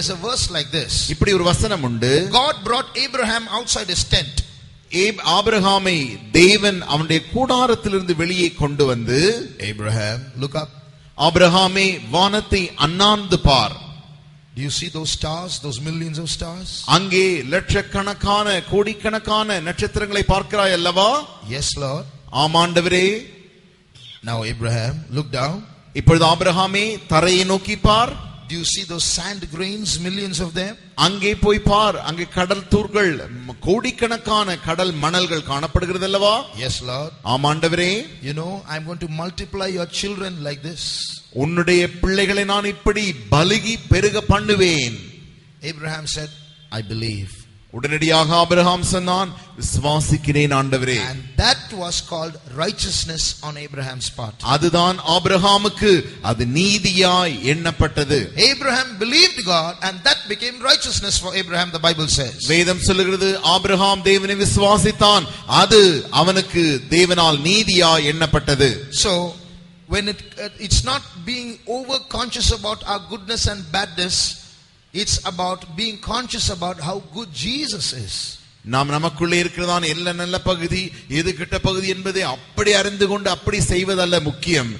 there's a verse like this. இப்படி ஒரு வசனம் உண்டு God brought Abraham outside his tent. ஆபிரகாமை தேவன் அவனுடைய கூடாரத்திலிருந்து வெளியே கொண்டு வந்து Abraham, look up. ஆபிரகாமே வானத்தை அண்ணாந்து பார் Do you see those stars, those millions of stars? அங்கே லட்சக்கணக்கான கோடிக்கணக்கான நட்சத்திரங்களை பார்க்கிறாய் அல்லவா Yes, Lord. ஆமாண்டவரே Now, Abraham, look down. இப்பொழுது ஆபிரகாமே தரையை நோக்கி பார் Do you see those sand grains, millions of them? அங்கே போய் பார் அங்கே கடல் தூர்கள் ம், கோடிக்கணக்கான கடல் மணல்கள் காணப்படுகிறது அல்லவா Yes, Lord. ஆமாண்டவரே You know, I'm going to multiply your children like this. உன்னுடைய பிள்ளைகளை நான் இப்படி பலுகி பெருக பண்ணுவேன் Abraham said, I believe. உடனடியாக ஆபிரகாம் சொன்னான் விசுவாசிக்கிறேன் ஆண்டவரே And that was called righteousness on Abraham's part. அதுதான் ஆபிரகாமுக்கு அது நீதியாய் எண்ணப்பட்டது Abraham believed God and that became righteousness for Abraham, the Bible says. வேதம் சொல்லுகிறது ஆபிரகாம் தேவனை விசுவாசித்தான் அது அவனுக்கு தேவனால் நீதியாய் எண்ணப்பட்டது So, when it, uh, it's not being over conscious about our goodness and badness, it's about being conscious about how good Jesus is. நாம் நமக்குள்ளே இருக்கிறதான எல்லா நல்ல பகுதி எது கெட்ட பகுதி என்பதை அப்படி அறிந்து கொண்டு அப்படி செய்வதல்ல முக்கியம்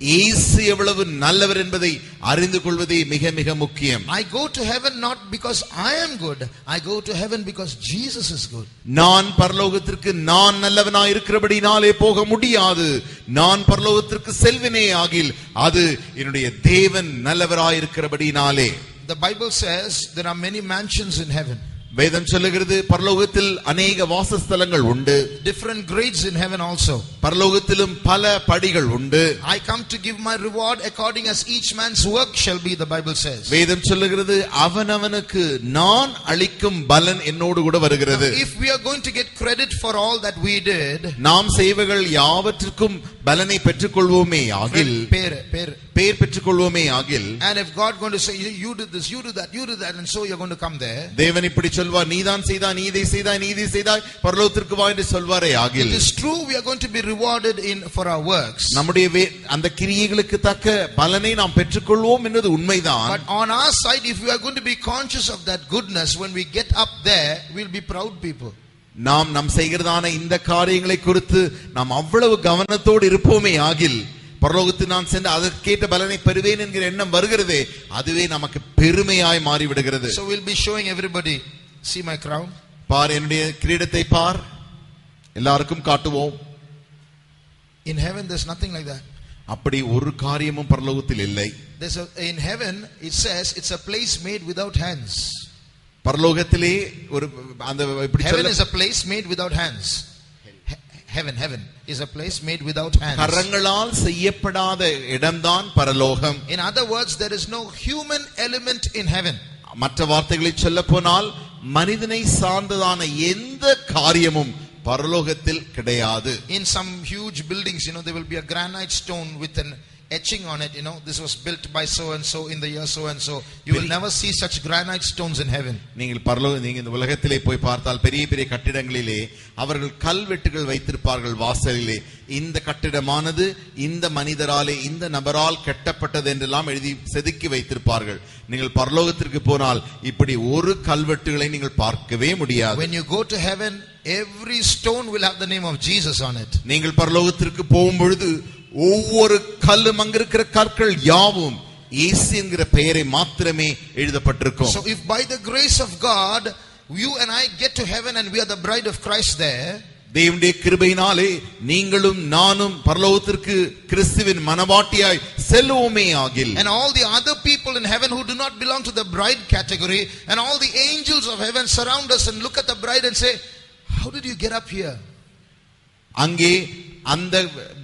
இயேசு எவ்வளவு நல்லவர் என்பதை அறிந்து கொள்வதே மிக மிக முக்கியம் I go to heaven not because I am good, I go to heaven because Jesus is good. நான் பரலோகத்திற்கு நான் நல்லவனாய் இருக்கிறபடினாலே போக முடியாது நான் பரலோகத்திற்கு செல்வினே ஆகில் அது என்னுடைய தேவன் நல்லவராய் இருக்கிறபடினாலே The Bible says there are many mansions in heaven, வேதம் சொல்லுகிறது பரலோகத்தில் அநேக வாசஸ்தலங்கள் உண்டு different grades in heaven also. பரலோகத்திலும் பல படிகள் உண்டு I come to give my reward according as each man's work shall be, the Bible says. வேதம் சொல்லுகிறது அவனவனுக்கு நான் அளிக்கும் பலன் என்னோடு கூட வருகிறது If we are going to get credit for all that we did, நாம் செய்வர்கள் யாவற்றிற்கும் பலனை பெற்றுக்கொள்வோமே ஆகில் பேர் பேர் பேர் பெற்றுக்கொள்வோமே ஆகில் And if God going to say, you you did this, you did that, you did that, and so you're going to come there. தேவன் இப்படி சொல்வார் நீதான் செய்தாய் நீ இதை செய்தாய் நீ இதை செய்தாய் பரலோகத்திற்கு வா என்று சொல்வாரே It ஆகில் is true we are going to be rewarded in for our works. நம்முடைய வே- அந்த கிரியைகளுக்கு தக்க பலனை நாம் பெற்றுக்கொள்வோம் என்பது உண்மைதான் But on our side, if we are going to be conscious of that goodness, when we get up there, we'll be proud people. நாம் நம் செய்கிறதான இந்த காரியங்களை குறித்து நாம் அவ்வளவு கவனத்தோடு இருப்போமே ஆகில் பரலோகத்தில் நான் சென்று அதற்கேற்ற பலனை பெறுவேன் என்கிற எண்ணம் வருகிறதே அதுவே நமக்கு பெருமையாய் மாறிவிடுகிறது So we'll be showing everybody, see my crown. பார் என்னுடைய கிரீடத்தை பார் எல்லாருக்கும் காட்டுவோம் In heaven, there's nothing like that. அப்படி ஒரு காரியமும் பரலோகத்தில் இல்லை in heaven, it says it's a place made without hands. பரலோகத்திலே ஒரு அந்த இப்படி Heaven is a place made without hands. He- Heaven, heaven is a place made without hands. கரங்களால் செய்யப்படாத இடம்தான் பரலோகம் In other words, there is no human element in heaven. மற்ற வார்த்தைகளில் சொல்ல போனால் மனிதனை சார்ந்ததான எந்த காரியமும் பரலோகத்தில் கிடையாது In some huge buildings, you know, there will be a granite stone with an etching on it. You know, this was built by so and so in the year so and so. You will never see such granite stones in heaven. நீங்கள் பரலோக நீங்க இந்த உலகத்திலே போய் பார்த்தால் பெரிய பெரிய கட்டிடங்களிலே அவர்கள் கல்வெட்டுகள் வைத்திருப்பார்கள் வாசலிலே இந்த கட்டிடமானது இந்த மனிதராலே இந்த நபரால் கட்டப்பட்டது என்றெல்லாம் எழுதி செதுக்கி வைத்திருப்பார்கள் நீங்கள் பரலோகத்திற்கு போனால் இப்படி ஒரு கல்வெட்டுகளை நீங்கள் பார்க்கவே முடியாது When you go to heaven, every stone will have the name of Jesus on it. நீங்கள் பரலோகத்திற்கு போகும் பொழுது ஒவ்வொரு கல்லும் அங்கிருக்கிற கற்கள் யாவும் இயேசு என்கிற பெயரை மாத்திரமே எழுதப்பட்டிருக்கும் So, if by the grace of God, you and I get to heaven and we are the bride of Christ there, தேவனுடைய கிருபையினாலே நீங்களும் நானும் பரலோகத்திற்கு கிறிஸ்துவின் மனவாட்டியாய் செல்லுவோமே ஆகில் and all the other people in heaven who do not belong to the bride category, and all the angels of heaven surround us and look at the bride and say, How did you get up here? அங்கே அந்த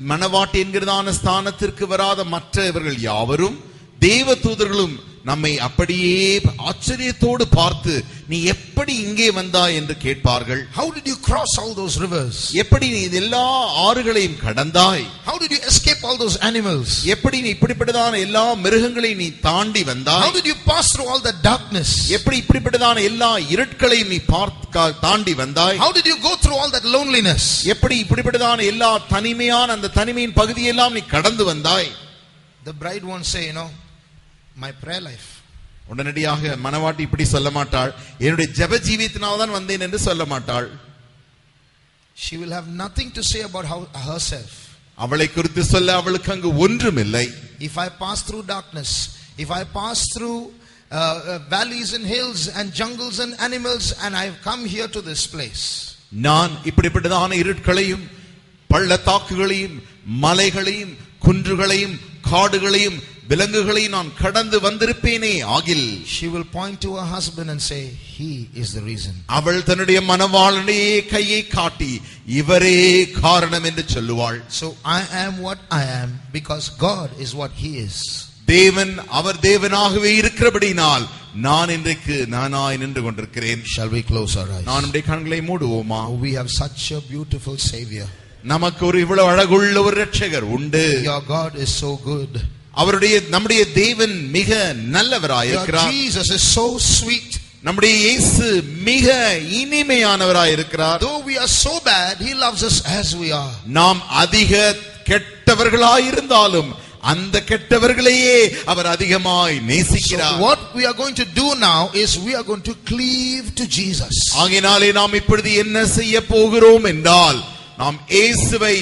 மனவாட்டி என்கிறதான ஸ்தானத்திற்கு வராத மற்றவர்கள் யாவரும் தேவ தூதர்களும் நம்மை அப்படியே ஆச்சரியத்தோடு பார்த்து நீ எப்படி இங்கே வந்தாய் என்று கேட்பார்கள் How did you cross all those rivers? எப்படி நீ எல்லா ஆறுகளையும் கடந்தாய் How did you escape all those animals? எப்படி நீ இப்படிப்பட்டதான எல்லா மிருகங்களையும் நீ தாண்டி How வந்தாய் did you pass through all that darkness? எப்படி இப்படிப்பட்டதான எல்லா இருட்களையும் நீ பார்க்க தாண்டி வந்தாய் How did you go through all that loneliness? எப்படி இப்படிப்பட்டதான எல்லா தனிமையான அந்த தனிமையின் பகுதியெல்லாம் நீ கடந்து வந்தாய் The bride won't say, you know, my prayer life. உடனடியாக மனவாட்டி இப்படி சொல்ல மாட்டாள் என்னுடைய ஜெப ஜீவியத்தினால் தான் வந்தேன் என்று சொல்ல மாட்டாள் She will have nothing to say about how, herself. அவளை குறித்து சொல்ல அவளுக்கு அங்கு ஒன்றுமில்லை If I pass through darkness, if I pass through uh, uh, valleys and hills and jungles and animals, and I've come here to this place, நான் இப்படிப்பட்டதான இருட்களையும் பள்ளத்தாக்குகளையும் மலைகளையும் குன்றுகளையும் காடுகளையும் விலங்குகளையும் நான் கடந்து வந்திருப்பேனே ஆகில் she will point to her husband and say, He is the reason. அவள் தன்னுடைய மனவாளனையே கையை காட்டி இவரே காரணம் என்று சொல்லுவாள் So I am what I am because God is what He is. தேவன் அவர் தேவனாகவே இருக்கிறபடினால் நான் இன்றைக்கு நானாய் நின்று கொண்டிருக்கிறேன் Shall we close our eyes? நான் நம்முடைய கண்களை மூடுவோமா Oh, we have such a beautiful Savior. நமக்கு ஒரு இவ்வளவு அழகுள்ள ஒரு ரட்சகர் உண்டு Your God is so good. அவருடைய நம்முடைய தேவன் மிக Your நல்லவராயிருக்கிறார் Jesus is so sweet. நம்முடைய இயேசு மிக இனிமையானவராய் இருக்கிறார் Though we are so bad, He loves us as we are. நாம் அதிக கெட்டவர்களாயிருந்தாலும் அந்த கெட்டவர்களையே அவர் அதிகமாய் நேசிக்கிறார் what we are going to do now is we are going to cleave to Jesus. ஆகினாலே நாம் இப்பொழுது என்ன செய்ய போகிறோம் என்றால் நாம் இயேசுவை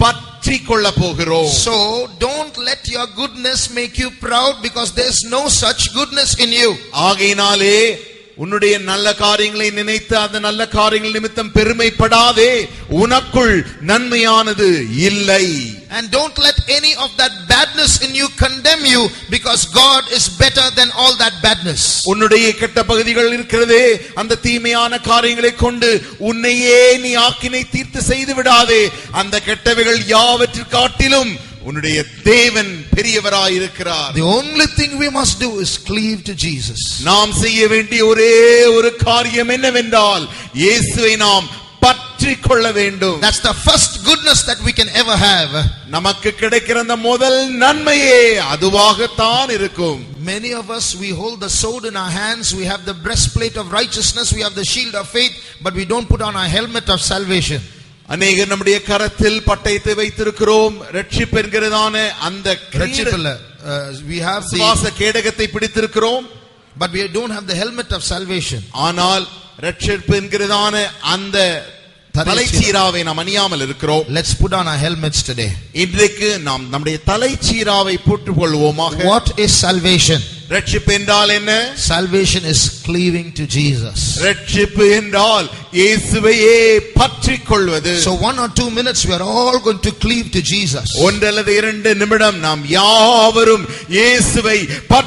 பற்றி கொள்ள போகிறோம் So don't let your goodness make you proud because there's no such goodness in you. ஆகையினாலே உன்னுடைய நல்ல காரியங்களை நினைத்து அந்த நல்ல காரியங்கள் நிமித்தம் பெருமைப்படாதே உனக்குள் நன்மையானது இல்லை And don't let any of that badness in you condemn you because God is better than all that badness. உன்னுடைய கெட்ட பகுதிகள் இருக்கிறதே அந்த தீமையான காரியங்களை கொண்டு உன்னையே நீ ஆக்கினை தீர்த்து செய்து விடாதே அந்த கெட்டவைகள் யாவற்றிற்காட்டிலும் உன்னுடைய தேவன் பெரியவராயிருக்கிறார் The only thing we must do is cleave to Jesus. நாம் செய்ய வேண்டிய ஒரே ஒரு காரியம் என்னவென்றால் இயேசுவை நாம் பற்றி கொள்ள வேண்டும் That's the first goodness that we can ever have. நமக்கு கிடைக்கிற அந்த முதல் நன்மையே அதுவாகத்தான் இருக்கும் Many of us, we hold the sword in our hands, we have the breastplate of righteousness, we have the shield of faith, but we don't put on our helmet of salvation. அநேகர் நம்முடைய கரத்தில் பட்டயத்தை வைத்திருக்கிறோம் ரட்சிப்பு என்கிறதான அந்த கிரீட- Rachipala, uh, we have the, சுவாச கேடகத்தை பிடித்திருக்கிறோம் but we don't have the helmet of salvation. ஆனால் ரட்சிப்பு என்கிறதான அந்த தலைச்சீராவை நாம் அணியாமல் இருக்கிறோம் Let's put on our helmets today. இன்றைக்கு நாம் நம்முடைய தலைச்சீராவை போட்டுக் கொள்வோமாக What is salvation? ரட்சிப்பு என்றால் என்ன Salvation is cleaving to Jesus. ரட்சிப்பு என்றால் இயேசுவையே பற்றிக் கொள்வது So one or two minutes we are all going to cleave to Jesus. ஒன்றல்லது இரண்டு நிமிடம் நாம் யாவரும் இயேசுவை பற்றிக்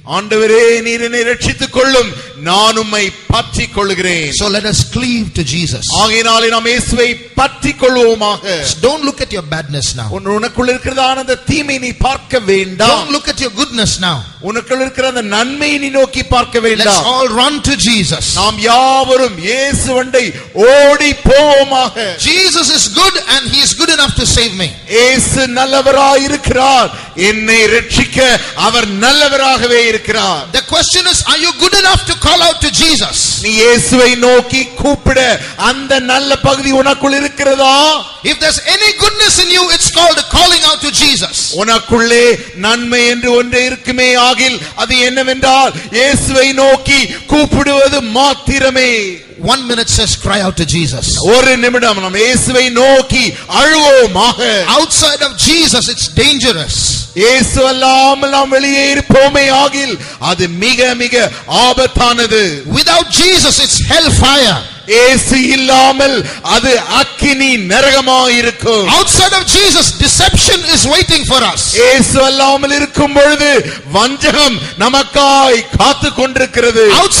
ஆண்டவரே நீர் என்னை ரட்சித்துக் கொள்ளும் நான் உம்மை பற்றிக் கொள்கிறேன் So let us cleave to Jesus. ஆகையினாலே நாம் இயேசுவை பற்றிக் கொள்வோமாக Don't look at your badness now. உன் உனக்குள் இருக்கிறதான அந்த தீமை நீ பார்க்க வேண்டாம் Don't look at your goodness now. உனக்குள் இருக்கிற அந்த நன்மையை நீ நோக்கி பார்க்க Let's வேண்டாம் all run to Jesus. நாம் யாவரும் இயேசுவண்டை ஓடி போவோமாக Jesus is good and he is good enough to save me. இயேசு நல்லவராய் இருக்கிறார் என்னை ரட்சிக்க அவர் நல்லவராகவே இருக்கிறார் The question is, are you good enough to call out to Jesus? நீ இயேசுவை நோக்கி கூப்பிட அந்த நல்ல பகுதி உனக்குள் இருக்கிறதா If there's any goodness in you, it's called calling out to Jesus. உனக்குள்ளே நன்மை என்று ஒன்று இருக்குமே ஆகில் அது என்னவென்றால் இயேசுவை நோக்கி கூப்பிடுவது மாத்திரமே One minute says, cry out to Jesus. ஒரு நிமிடம் நாம் இயேசுவை நோக்கி அழுவோமாக Outside of Jesus, it's dangerous. இயேசு அல்லாமல் நாம் வெளியே இருப்போமே ஆகில் அது மிக மிக ஆபத்தானது Without Jesus, it's hellfire. இயேசு இல்லாமல் அது அக்கினி நரகமாயிருக்கும் Outside of Jesus, deception is waiting for us. இயேசு அல்லாமல் இருக்கும் பொழுது வஞ்சகம் நமக்காய் காத்து கொண்டிருக்கிறது Outside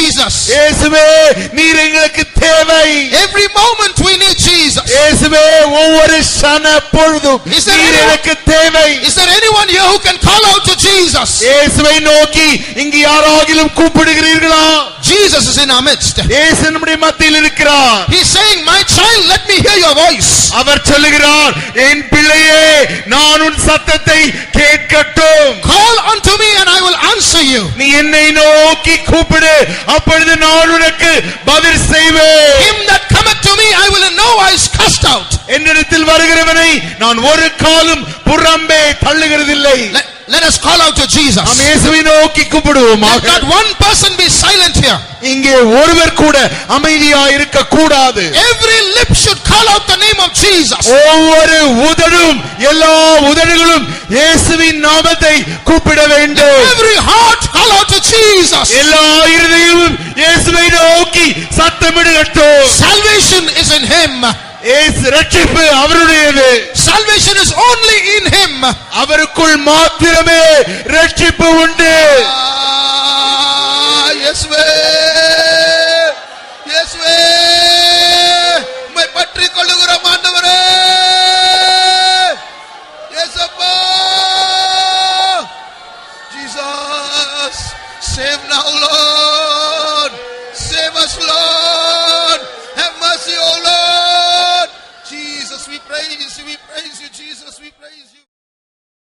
Jesus. இயேசுவே நீர் எங்களுக்கு தேவை Every moment we need Jesus. இயேசுவே ஒவ்வொரு சன பொழுதும் Is there நீர் anyone- எனக்கு தேவை Is there anyone here who can call out to Jesus? இயேசுவை நோக்கி இங்கு யாராகிலும் கூப்பிடுகிறீர்களா Jesus is in our midst. இயேசு நம்முடைய மத்தியில் இருக்கிறார் He's saying, My child, let me hear your voice. அவர் சொல்லுகிறார் என் பிள்ளையே நான் உன் சத்தத்தை கேட்கட்டும் Call unto me and I will answer you. நீ என்னை நோக்கி கூப்பிடு அப்பொழுது நான் உனக்கு பதில் செய்வேன் Him that cometh to me, I will in no wise cast out. என்னிடத்தில் வருகிறவனை நான் ஒரு காலும் புறம்பே தள்ளுகிறதில்லை Let, let us call out to Jesus. நாம் இயேசுவை நோக்கி Let not one person be silent here. இங்கே ஒருவர் கூட அமைதியா இருக்க கூடாது Every lip should call out the name of Jesus. ஒவ்வொரு உதடும் எல்லா உதடுகளும் இயேசுவின் நாமத்தை கூப்பிட வேண்டும் Every heart call out to Jesus. எல்லா இருதயமும் இயேசுவை நோக்கி சத்தமிடட்டும் Salvation is in Him. இயேசு ரட்சிப்பு அவருடையது Salvation is only in Him. அவருக்குள் மாத்திரமே ரட்சிப்பு உண்டு